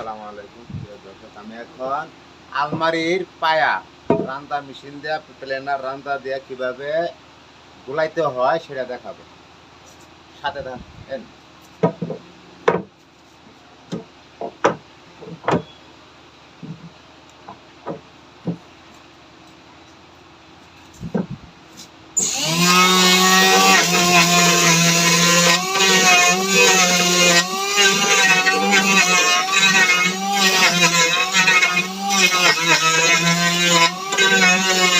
আসসালামু আলাইকুম দর্শক, আমি এখন আলমারির পায়া, রান্তা মেশিন দেওয়া প্লেনার রান্তা দেওয়া কীভাবে গুলাইতে হয় সেটা দেখাবো। সাথে থাকেন। Thank you.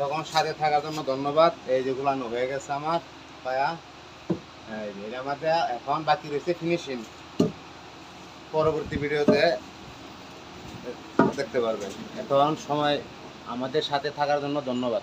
তখন সাথে থাকার জন্য ধন্যবাদ। এই যেগুলো গুলানো হয়ে গেছে আমার পায়া এই যে, এখন বাকি রয়েছে ফিনিশিং পরবর্তী ভিডিওতে দেখতে পারবেন। এখন সময় আমাদের সাথে থাকার জন্য ধন্যবাদ।